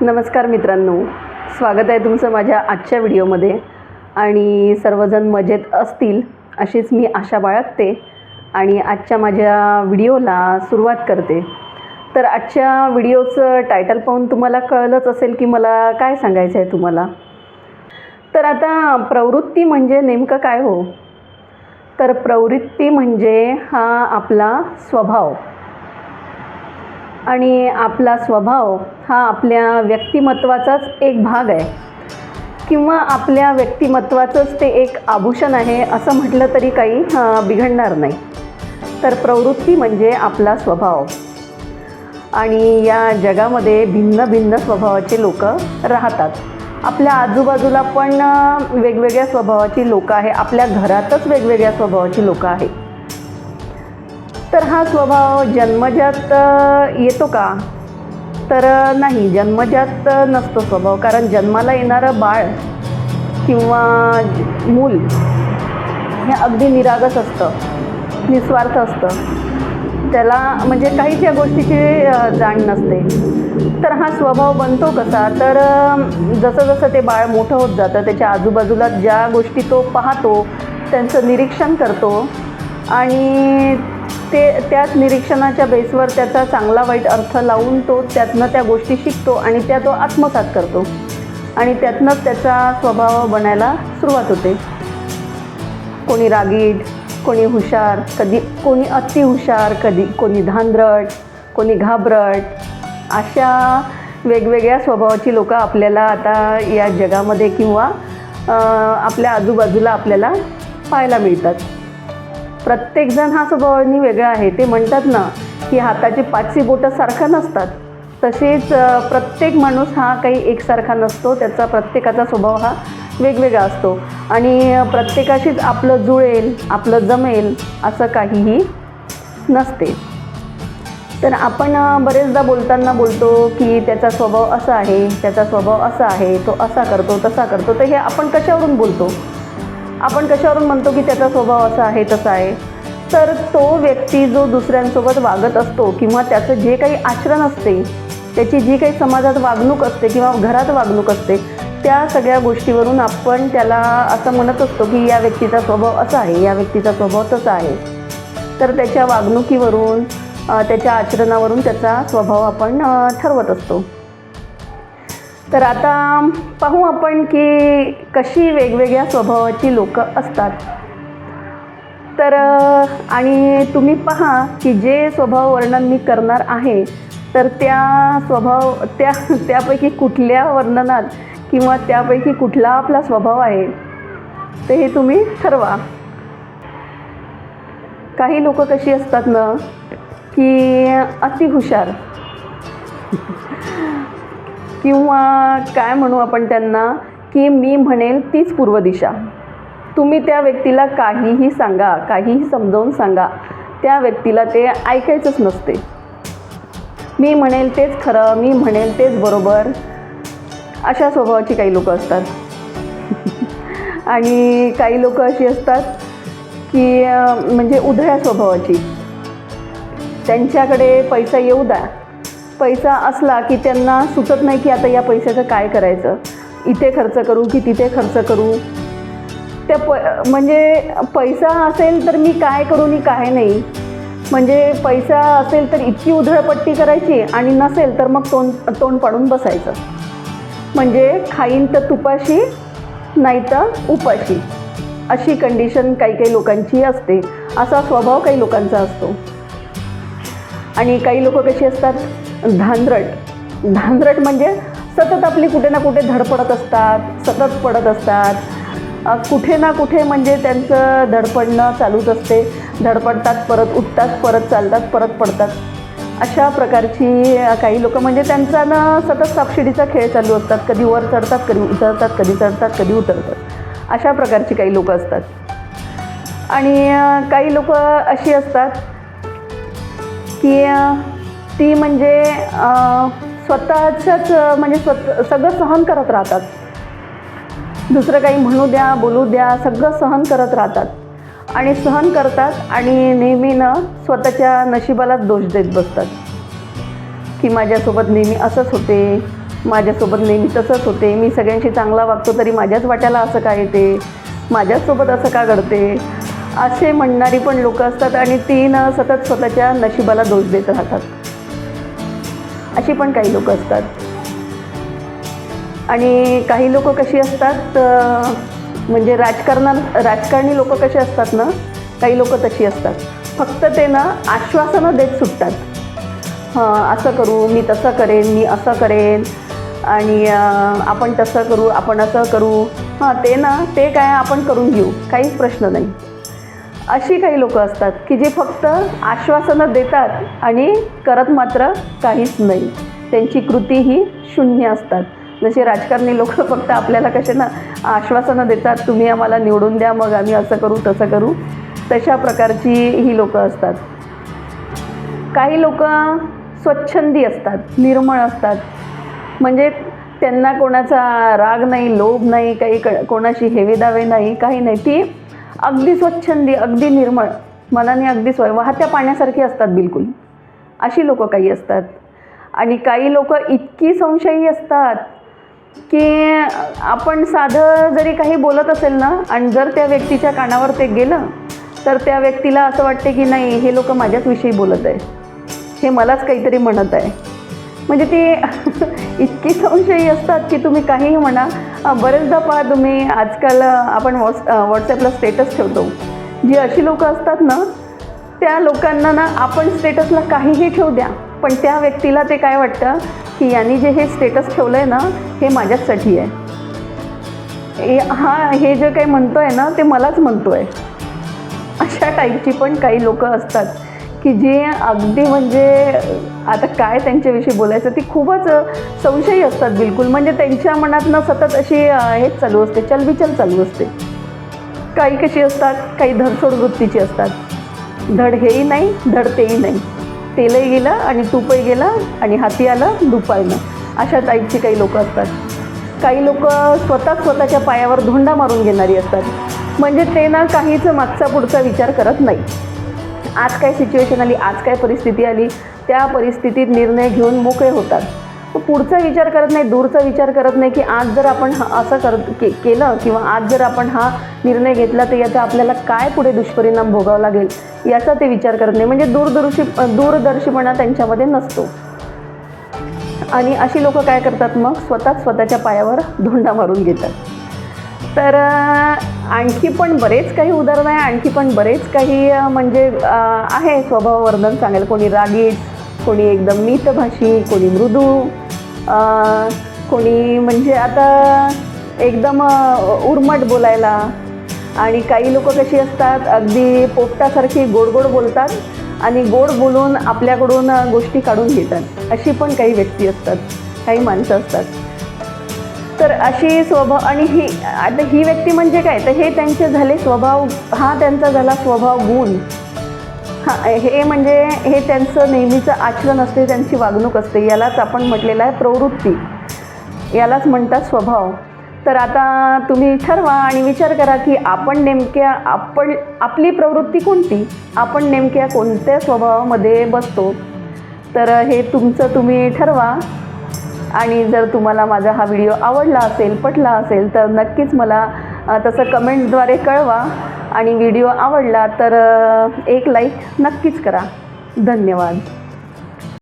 नमस्कार मित्रांनो. स्वागत आहे तुमचं माझ्या आजच्या व्हिडिओमध्ये. आणि सर्वजण मजेत असतील अशीच मी आशा बाळगते आणि आजच्या माझ्या व्हिडिओला सुरुवात करते. तर आजच्या व्हिडिओचं टायटल पाहून तुम्हाला कळलंच असेल की मला काय सांगायचं आहे तुम्हाला. तर आता प्रवृत्ती म्हणजे नेमकं काय हो? तर प्रवृत्ती म्हणजे हा आपला स्वभाव. आणि आपला स्वभाव हा आपल्या व्यक्तिमत्वाचाच एक भाग आहे. किंवा आपल्या व्यक्तिमत्वाचंच ते एक आभूषण आहे असं म्हटलं तरी काही बिघडणार नाही. तर प्रवृत्ती म्हणजे आपला स्वभाव. आणि या जगामध्ये भिन्न भिन्न स्वभावाचे लोक राहतात. आपल्या आजूबाजूला पण वेगवेगळ्या स्वभावाची लोकं आहे. आपल्या घरातच वेगवेगळ्या स्वभावाची लोकं आहेत. तर हा स्वभाव जन्मजात येतो का? तर नाही जन्मजात नसतो स्वभाव कारण जन्माला येणारं बाळ किंवा मूल हे अगदी निरागस असतं निस्वार्थ असतं. त्याला म्हणजे काहीच या गोष्टीची जाण नसते. तर हा स्वभाव बनतो कसा? तर जसं जसं ते बाळ मोठं होत जातं त्याच्या आजूबाजूला ज्या गोष्टी तो पाहतो त्यांचं निरीक्षण करतो आणि ते त्याच निरीक्षणाच्या बेसवर त्याचा चांगला वाईट अर्थ लावून तो त्यातनं त्या गोष्टी शिकतो आणि त्या तो आत्मसात करतो. आणि त्यातनंच त्याचा स्वभाव बनायला सुरुवात होते. कोणी रागीट कोणी हुशार कधी कोणी अतिहुशार कधी कोणी धांदरट कोणी घाबरट अशा वेगवेगळ्या स्वभावाची लोकं आपल्याला आता या जगामध्ये किंवा आपल्या आजूबाजूला आपल्याला पाहायला मिळतात. प्रत्येकजण हा स्वभावानी वेगळा आहे. ते म्हणतात ना की हाताची पाचशी बोटं सारखं नसतात. तसेच प्रत्येक माणूस हा काही एकसारखा नसतो. त्याचा प्रत्येकाचा स्वभाव हा वेगवेगळा असतो. आणि प्रत्येकाशीच आपलं जुळेल आपलं जमेल असं काहीही नसते. तर आपण बरेचदा बोलताना बोलतो की त्याचा स्वभाव असा आहे त्याचा स्वभाव असा आहे तो असा करतो तसा करतो. तर हे आपण कशावरून बोलतो? आपण कशावरून म्हणतो की त्याचा स्वभाव असा आहे तसा आहे? तर तो व्यक्ती जो दुसऱ्यांसोबत वागत असतो किंवा त्याचं जे काही आचरण असते त्याची जी काही समाजात वागणूक असते किंवा घरात वागणूक असते त्या सगळ्या गोष्टीवरून आपण त्याला असं म्हणत असतो की या व्यक्तीचा स्वभाव असा आहे या व्यक्तीचा स्वभाव तसा आहे. तर त्याच्या वागणुकीवरून त्याच्या आचरणावरून त्याचा स्वभाव आपण ठरवत असतो. तर आता पाहू आपण की कशी वेगवेगळ्या स्वभावाची लोक असतात. तर आणि तुम्ही पहा की जे स्वभाव वर्णन मी करणार आहे तर त्या स्वभाव त्या त्यापैकी कुठल्या वर्णनात किंवा त्यापैकी कुठला आपला स्वभाव आहे ते हे तुम्ही ठरवा. काही लोक कशी असतात ना की अतिहुशार किंवा काय म्हणू आपण त्यांना की मी म्हणेल तीच पूर्व दिशा तुम्ही त्या व्यक्तीला काहीही सांगा काहीही समजावून सांगा त्या व्यक्तीला ते ऐकायचंच नसते. मी म्हणेल तेच खरं मी म्हणेल तेच बरोबर अशा स्वभावाची काही लोकं असतात. आणि काही लोकं अशी असतात की म्हणजे उधळ्या स्वभावाची. त्यांच्याकडे पैसा येऊ द्या. पैसा असला की त्यांना सुचत नाही की आता या पैशाचं काय करायचं. इथे खर्च करू की तिथे खर्च करू. त्या प म्हणजे पैसा असेल तर मी काय करू मी काय नाही. म्हणजे पैसा असेल तर इतकी उधळपट्टी करायची आणि नसेल तर मग तोंड तोंड पाडून बसायचं. म्हणजे खाईन तर तुपाशी नाही तर उपाशी. अशी कंडिशन काही काही लोकांची असते. असा स्वभाव काही लोकांचा असतो. आणि काही लोक कशी असतात? धांदरट. धांदरट म्हणजे सतत आपली कुठे ना कुठे धडपडत असतात सतत पडत असतात. कुठे ना कुठे म्हणजे त्यांचं धडपडणं चालूच असते. धडपडतात परत उठतात परत चालतात परत पडतात. अशा प्रकारची काही लोक म्हणजे त्यांचा ना सतत सापशिडीचा खेळ चालू असतात. कधी वर चढतात कधी उतरतात कधी चढतात कधी उतरतात. अशा प्रकारची काही लोकं असतात. आणि काही लोक अशी असतात की ती म्हणजे स्वतःच्याच म्हणजे स्वत सगळं सहन करत राहतात. दुसरं काही म्हणू द्या बोलू द्या सगळं सहन करत राहतात. आणि सहन करतात आणि नेहमीनं स्वतःच्या नशिबालाच दोष देत बसतात. की माझ्यासोबत नेहमी असंच होते माझ्यासोबत नेहमी तसंच होते मी सगळ्यांशी चांगला वागतो तरी माझ्याच वाट्याला असं का येते माझ्याचसोबत असं का घडते? असे म्हणणारी पण लोकं असतात आणि ती न सतत स्वतःच्या नशिबाला दोष देत राहतात. अशी पण काही लोकं असतात. आणि काही लोक कशी असतात म्हणजे राजकारणात राजकारणी लोक कसे असतात ना काही लोक तशी असतात. फक्त ते ना आश्वासनं देत सुटतात. हां असं करू मी तसं करेन मी असं करेन आणि आपण तसं करू आपण असं करू. हां ते ना ते काय आपण करून घेऊ काहीच प्रश्न नाही. अशी काही लोक असतात की जे फक्त आश्वासनं देतात आणि करत मात्र काहीच नाही. त्यांची कृती ही शून्य असतात. जसे राजकारणी लोक फक्त आपल्याला कसे ना आश्वासनं देतात तुम्ही आम्हाला निवडून द्या मग आम्ही असं करू तसं करू. तशा प्रकारची ही लोक असतात. काही लोक स्वच्छंदी असतात निर्मळ असतात. म्हणजे त्यांना कोणाचा राग नाही लोभ नाही काही क कोणाशी हेवेदावे नाही काही नाही. ती अगदी स्वच्छंदी अगदी निर्मळ मनाने अगदी स्व वाहत्या पाण्यासारखी असतात बिलकुल. अशी लोक काही असतात. आणि काही लोक इतकी संशयी असतात की आपण साधं जरी काही बोलत असेल ना आणि जर त्या व्यक्तीच्या कानावर ते गेलं तर त्या व्यक्तीला असं वाटते की नाही हे लोक माझ्याच विषयी बोलत आहे हे मलाच काहीतरी म्हणत आहे म्हणजे ती इतकी संशयी असतात की तुम्ही काहीही म्हणा बरेचदा पहा तुम्ही आजकाल आपण व्हॉट्स व्हॉट्सॲपला स्टेटस ठेवतो. जी अशी लोकं असतात ना त्या लोकांना ना आपण स्टेटसला काहीही ठेवू द्या. पण त्या व्यक्तीला ते काय वाटतं? की यांनी जे हे स्टेटस ठेवलं आहे ना हे माझ्याचसाठी आहे. हा हे जे काही म्हणतो आहे ना ते मलाच म्हणतो आहे अशा टाईपची पण काही लोकं असतात. की जे अगदी म्हणजे आता काय त्यांच्याविषयी बोलायचं ती खूपच संशयी असतात बिलकुल. म्हणजे त्यांच्या मनातनं सतत अशी हेच चालू असते चलबिचल चालू असते. काही कशी असतात काही धडसोड वृत्तीची असतात. धड हेही नाही धड तेही नाही. तेलही गेलं आणि तूपही गेलं आणि हाती आलं दुपारनं अशा टाईपची काही लोकं असतात. काही लोक स्वतः स्वतःच्या पायावर धोंडा मारून घेणारी असतात. म्हणजे ते ना काहीच मागचा पुढचा विचार करत नाही. आज काय सिच्युएशन आली आज काय परिस्थिती आली त्या परिस्थितीत निर्णय घेऊन मोकळे होतात. तो पुढचा विचार करत नाही दूरचा विचार करत नाही की आज जर आपण हा- असं करत के केलं किंवा आज जर आपण हा निर्णय घेतला तर याचा आपल्याला काय पुढे दुष्परिणाम भोगावा लागेल याचा ते विचार करत नाही. म्हणजे दूरदर्शी दूरदर्शीपणा त्यांच्यामध्ये नसतो. आणि अशी लोक काय करतात मग? स्वतःच स्वतःच्या पायावर धोंडा मारून घेतात. तर आणखी पण बरेच काही उदाहरणं आहे आणखी पण बरेच काही म्हणजे आहे स्वभाववर्धन सांगेल कोणी रागीट कोणी एकदम मितभाषी कोणी मृदू कोणी म्हणजे आता एकदम उर्मट बोलायला. आणि काही लोक कशी असतात अगदी पोपटासारखी गोड गोड बोलतात आणि गोड बोलून आपल्याकडून गोष्टी काढून घेतात. अशी पण काही व्यक्ती असतात काही माणसं असतात. तर अशी स्वभाव आणि ही आता ही व्यक्ती म्हणजे काय? तर हे त्यांचे झाले स्वभाव हा त्यांचा झाला स्वभाव गुण. हा हे म्हणजे हे त्यांचं नेहमीचं आचरण असते त्यांची वागणूक असते. यालाच आपण म्हटलेलं आहे प्रवृत्ती. यालाच म्हणतात स्वभाव. तर आता तुम्ही ठरवा आणि विचार करा की आपण नेमक्या आपण आपली प्रवृत्ती कोणती? आपण नेमक्या कोणत्या स्वभावामध्ये बसतो? तर हे तुमचं तुम्ही ठरवा. आणि जर तुम्हाला माझा हा व्हिडिओ आवडला असेल पटला असेल तर नक्कीच मला तसं कमेंट्सद्वारे कळवा. आणि व्हिडिओ आवडला तर एक लाईक नक्कीच करा. धन्यवाद.